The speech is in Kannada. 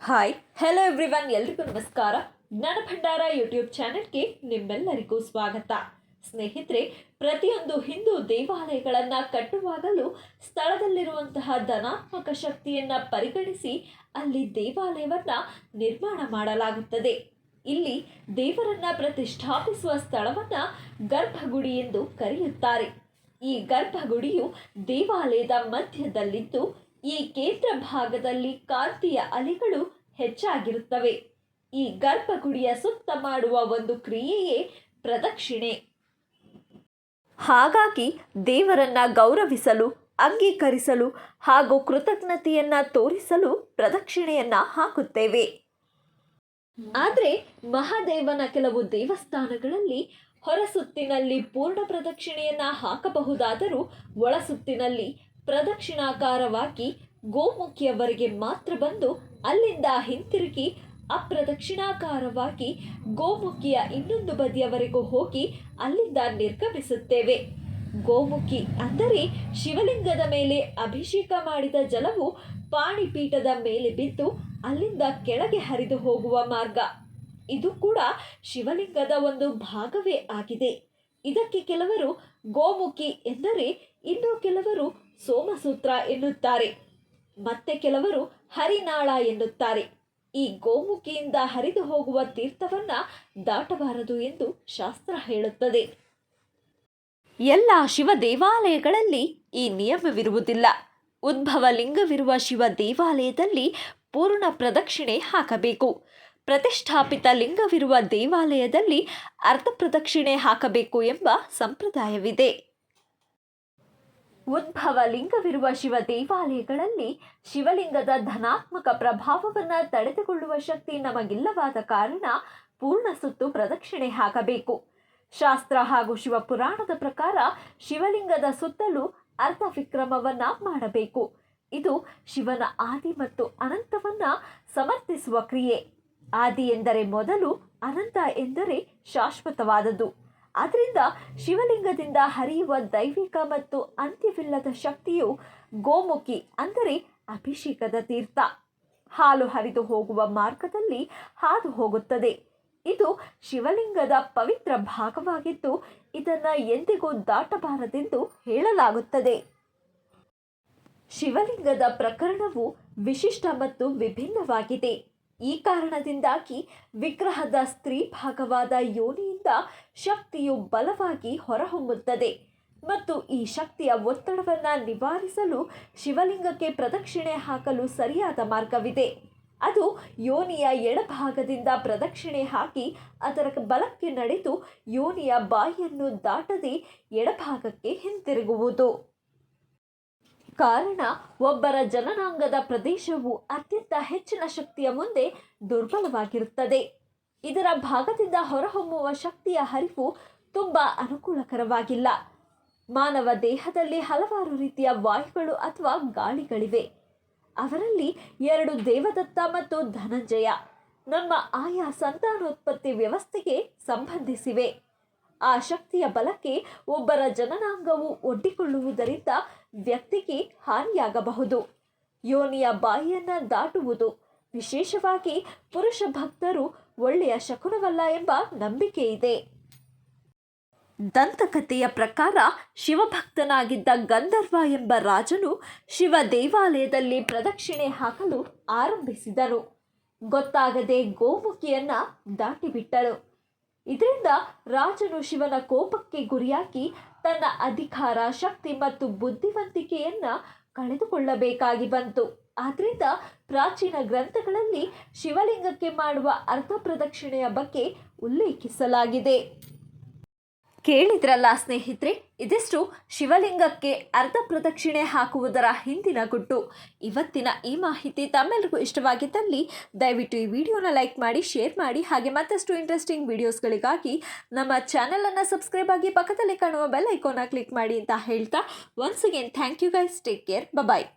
ಹಾಯ್ ಹೆಲೋ ಎವ್ರಿವನ್ ಎಲ್ರಿಗೂ ನಮಸ್ಕಾರ. ಜ್ಞಾನ ಭಂಡಾರ ಯೂಟ್ಯೂಬ್ ಚಾನೆಲ್ಗೆ ನಿಮ್ಮೆಲ್ಲರಿಗೂ ಸ್ವಾಗತ. ಸ್ನೇಹಿತರೆ, ಪ್ರತಿಯೊಂದು ಹಿಂದೂ ದೇವಾಲಯಗಳನ್ನು ಕಟ್ಟುವಾಗಲೂ ಸ್ಥಳದಲ್ಲಿರುವಂತಹ ಧನಾತ್ಮಕ ಶಕ್ತಿಯನ್ನ ಪರಿಗಣಿಸಿ ಅಲ್ಲಿ ದೇವಾಲಯವನ್ನ ನಿರ್ಮಾಣ ಮಾಡಲಾಗುತ್ತದೆ. ಇಲ್ಲಿ ದೇವರನ್ನ ಪ್ರತಿಷ್ಠಾಪಿಸುವ ಸ್ಥಳವನ್ನ ಗರ್ಭಗುಡಿ ಎಂದು ಕರೆಯುತ್ತಾರೆ. ಈ ಗರ್ಭಗುಡಿಯು ದೇವಾಲಯದ ಮಧ್ಯದಲ್ಲಿದ್ದು ಈ ಕೇಂದ್ರ ಭಾಗದಲ್ಲಿ ಕಾಂತಿಯ ಅಲೆಗಳು ಹೆಚ್ಚಾಗಿರುತ್ತವೆ. ಈ ಗರ್ಭಗುಡಿಯ ಸುತ್ತ ಮಾಡುವ ಒಂದು ಕ್ರಿಯೆಯೇ ಪ್ರದಕ್ಷಿಣೆ. ಹಾಗಾಗಿ ದೇವರನ್ನ ಗೌರವಿಸಲು, ಅಂಗೀಕರಿಸಲು ಹಾಗೂ ಕೃತಜ್ಞತೆಯನ್ನ ತೋರಿಸಲು ಪ್ರದಕ್ಷಿಣೆಯನ್ನ ಹಾಕುತ್ತೇವೆ. ಆದರೆ ಮಹಾದೇವನ ಕೆಲವು ದೇವಸ್ಥಾನಗಳಲ್ಲಿ ಹೊರಸುತ್ತಿನಲ್ಲಿ ಪೂರ್ಣ ಪ್ರದಕ್ಷಿಣೆಯನ್ನ ಹಾಕಬಹುದಾದರೂ ಒಳಸುತ್ತಿನಲ್ಲಿ ಪ್ರದಕ್ಷಿಣಾಕಾರವಾಗಿ ಗೋಮುಖಿಯವರೆಗೆ ಮಾತ್ರ ಬಂದು ಅಲ್ಲಿಂದ ಹಿಂತಿರುಗಿ ಅಪ್ರದಕ್ಷಿಣಾಕಾರವಾಗಿ ಗೋಮುಖಿಯ ಇನ್ನೊಂದು ಬದಿಯವರೆಗೂ ಹೋಗಿ ಅಲ್ಲಿಂದ ನಿರ್ಗಮಿಸುತ್ತೇವೆ. ಗೋಮುಖಿ ಅಂದರೆ ಶಿವಲಿಂಗದ ಮೇಲೆ ಅಭಿಷೇಕ ಮಾಡಿದ ಜಲವು ಪಾಣಿಪೀಠದ ಮೇಲೆ ಬಿದ್ದು ಅಲ್ಲಿಂದ ಕೆಳಗೆ ಹರಿದು ಹೋಗುವ ಮಾರ್ಗ. ಇದು ಕೂಡ ಶಿವಲಿಂಗದ ಒಂದು ಭಾಗವೇ ಆಗಿದೆ. ಇದಕ್ಕೆ ಕೆಲವರು ಗೋಮುಖಿ ಎಂದರೆ ಇನ್ನು ಕೆಲವರು ಸೋಮಸೂತ್ರ ಎನ್ನುತ್ತಾರೆ. ಮತ್ತೆ ಕೆಲವರು ಹರಿನಾಳ ಎನ್ನುತ್ತಾರೆ. ಈ ಗೋಮುಖಿಯಿಂದ ಹರಿದು ಹೋಗುವ ತೀರ್ಥವನ್ನ ದಾಟಬಾರದು ಎಂದು ಶಾಸ್ತ್ರ ಹೇಳುತ್ತದೆ. ಎಲ್ಲ ಶಿವ ದೇವಾಲಯಗಳಲ್ಲಿ ಈ ನಿಯಮವಿರುವುದಿಲ್ಲ. ಉದ್ಭವ ಲಿಂಗವಿರುವ ಶಿವ ದೇವಾಲಯದಲ್ಲಿ ಪೂರ್ಣ ಪ್ರದಕ್ಷಿಣೆ ಹಾಕಬೇಕು. ಪ್ರತಿಷ್ಠಾಪಿತ ಲಿಂಗವಿರುವ ದೇವಾಲಯದಲ್ಲಿ ಅರ್ಧ ಪ್ರದಕ್ಷಿಣೆ ಹಾಕಬೇಕು ಎಂಬ ಸಂಪ್ರದಾಯವಿದೆ. ಉದ್ಭವ ಲಿಂಗವಿರುವ ಶಿವ ದೇವಾಲಯಗಳಲ್ಲಿ ಶಿವಲಿಂಗದ ಧನಾತ್ಮಕ ಪ್ರಭಾವವನ್ನು ತಡೆದುಕೊಳ್ಳುವ ಶಕ್ತಿ ನಮಗಿಲ್ಲವಾದ ಕಾರಣ ಪೂರ್ಣ ಸುತ್ತು ಪ್ರದಕ್ಷಿಣೆ ಹಾಕಬೇಕು. ಶಾಸ್ತ್ರ ಹಾಗೂ ಶಿವಪುರಾಣದ ಪ್ರಕಾರ ಶಿವಲಿಂಗದ ಸುತ್ತಲೂ ಅರ್ಧ ವಿಕ್ರಮವನ್ನ ಮಾಡಬೇಕು. ಇದು ಶಿವನ ಆದಿ ಮತ್ತು ಅನಂತವನ್ನ ಸಮರ್ಥಿಸುವ ಕ್ರಿಯೆ. ಆದಿ ಎಂದರೆ ಮೊದಲು ಅನಂತ ಎಂದರೆ ಶಾಶ್ವತವಾದದ್ದು. ಆದ್ದರಿಂದ ಶಿವಲಿಂಗದಿಂದ ಹರಿಯುವ ದೈವಿಕ ಮತ್ತು ಅಂತ್ಯವಿಲ್ಲದ ಶಕ್ತಿಯು ಗೋಮುಖಿ, ಅಂದರೆ ಅಭಿಷೇಕದ ತೀರ್ಥ. ಹಾಲು ಹರಿದು ಹೋಗುವ ಮಾರ್ಗದಲ್ಲಿ ಹಾದು ಹೋಗುತ್ತದೆ. ಇದು ಶಿವಲಿಂಗದ ಪವಿತ್ರ ಭಾಗವಾಗಿದ್ದು, ಇದನ್ನು ಎಂದಿಗೂ ದಾಟಬಾರದೆಂದು ಹೇಳಲಾಗುತ್ತದೆ. ಶಿವಲಿಂಗದ ಪ್ರಕರಣವು ವಿಶಿಷ್ಟ ಮತ್ತು ವಿಭಿನ್ನವಾಗಿದೆ. ಈ ಕಾರಣದಿಂದಾಗಿ ವಿಗ್ರಹದ ಸ್ತ್ರೀ ಭಾಗವಾದ ಯೋನಿಯಿಂದ ಶಕ್ತಿಯು ಬಲವಾಗಿ ಹೊರಹೊಮ್ಮುತ್ತದೆ ಮತ್ತು ಈ ಶಕ್ತಿಯ ಒತ್ತಡವನ್ನು ನಿವಾರಿಸಲು ಶಿವಲಿಂಗಕ್ಕೆ ಪ್ರದಕ್ಷಿಣೆ ಹಾಕಲು ಸರಿಯಾದ ಮಾರ್ಗವಿದೆ. ಅದು ಯೋನಿಯ ಎಡಭಾಗದಿಂದ ಪ್ರದಕ್ಷಿಣೆ ಹಾಕಿ ಅದರ ಬಲಕ್ಕೆ ನಡೆದು ಯೋನಿಯ ಬಾಯಿಯನ್ನು ದಾಟದೆ ಎಡಭಾಗಕ್ಕೆ ಹಿಂತಿರುಗುವುದು. ಕಾರಣ ಒಬ್ಬರ ಜನನಾಂಗದ ಪ್ರದೇಶವು ಅತ್ಯಂತ ಹೆಚ್ಚಿನ ಶಕ್ತಿಯ ಮುಂದೆ ದುರ್ಬಲವಾಗಿರುತ್ತದೆ. ಇದರ ಭಾಗದಿಂದ ಹೊರಹೊಮ್ಮುವ ಶಕ್ತಿಯ ಹರಿವು ತುಂಬ ಅನುಕೂಲಕರವಾಗಿಲ್ಲ. ಮಾನವ ದೇಹದಲ್ಲಿ ಹಲವಾರು ರೀತಿಯ ವಾಯುಗಳು ಅಥವಾ ಗಾಳಿಗಳಿವೆ. ಅವರಲ್ಲಿ ಎರಡು ದೇವದತ್ತ ಮತ್ತು ಧನಂಜಯ, ನಮ್ಮ ಆಯಾ ಸಂತಾನೋತ್ಪತ್ತಿ ವ್ಯವಸ್ಥೆಗೆ ಸಂಬಂಧಿಸಿವೆ. ಆ ಶಕ್ತಿಯ ಬಲಕ್ಕೆ ಒಬ್ಬರ ಜನನಾಂಗವು ಒಡ್ಡಿಕೊಳ್ಳುವುದರಿಂದ ವ್ಯಕ್ತಿಗೆ ಹಾನಿಯಾಗಬಹುದು. ಯೋನಿಯ ಬಾಯಿಯನ್ನು ದಾಟುವುದು ವಿಶೇಷವಾಗಿ ಪುರುಷ ಭಕ್ತರು ಒಳ್ಳೆಯ ಶಕುನವಲ್ಲ ಎಂಬ ನಂಬಿಕೆ ಇದೆ. ದಂತಕಥೆಯ ಪ್ರಕಾರ ಶಿವಭಕ್ತನಾಗಿದ್ದ ಗಂಧರ್ವ ಎಂಬ ರಾಜನು ಶಿವ ದೇವಾಲಯದಲ್ಲಿ ಪ್ರದಕ್ಷಿಣೆ ಹಾಕಲು ಆರಂಭಿಸಿದರು. ಗೊತ್ತಾಗದೆ ಗೋಮುಖಿಯನ್ನ ದಾಟಿಬಿಟ್ಟನು ಇದರಿಂದ ರಾಜನು ಶಿವನ ಕೋಪಕ್ಕೆ ಗುರಿಯಾಗಿ ತನ್ನ ಅಧಿಕಾರ, ಶಕ್ತಿ ಮತ್ತು ಬುದ್ಧಿವಂತಿಕೆಯನ್ನ ಕಳೆದುಕೊಳ್ಳಬೇಕಾಗಿ ಬಂತು. ಆದ್ದರಿಂದ ಪ್ರಾಚೀನ ಗ್ರಂಥಗಳಲ್ಲಿ ಶಿವಲಿಂಗಕ್ಕೆ ಮಾಡುವ ಅರ್ಥ ಪ್ರದಕ್ಷಿಣೆಯ ಬಗ್ಗೆ ಉಲ್ಲೇಖಿಸಲಾಗಿದೆ. ಕೇಳಿದ್ರಲ್ಲ ಸ್ನೇಹಿತರೆ, ಇದಿಷ್ಟು ಶಿವಲಿಂಗಕ್ಕೆ ಅರ್ಧ ಪ್ರದಕ್ಷಿಣೆ ಹಾಕುವುದರ ಹಿಂದಿನ ಗುಟ್ಟು. ಇವತ್ತಿನ ಈ ಮಾಹಿತಿ ತಮ್ಮೆಲ್ಲರಿಗೂ ಇಷ್ಟವಾಗಿದ್ದಲ್ಲಿ ದಯವಿಟ್ಟು ಈ ವಿಡಿಯೋನ ಲೈಕ್ ಮಾಡಿ, ಶೇರ್ ಮಾಡಿ, ಹಾಗೆ ಮತ್ತಷ್ಟು ಇಂಟ್ರೆಸ್ಟಿಂಗ್ ವಿಡಿಯೋಸ್ಗಳಿಗಾಗಿ ನಮ್ಮ ಚಾನಲನ್ನು ಸಬ್ಸ್ಕ್ರೈಬ್ ಆಗಿ ಪಕ್ಕದಲ್ಲಿ ಕಾಣುವ ಬೆಲ್ ಐಕೋನ ಕ್ಲಿಕ್ ಮಾಡಿ ಅಂತ ಹೇಳ್ತಾ once again thank you guys take care bye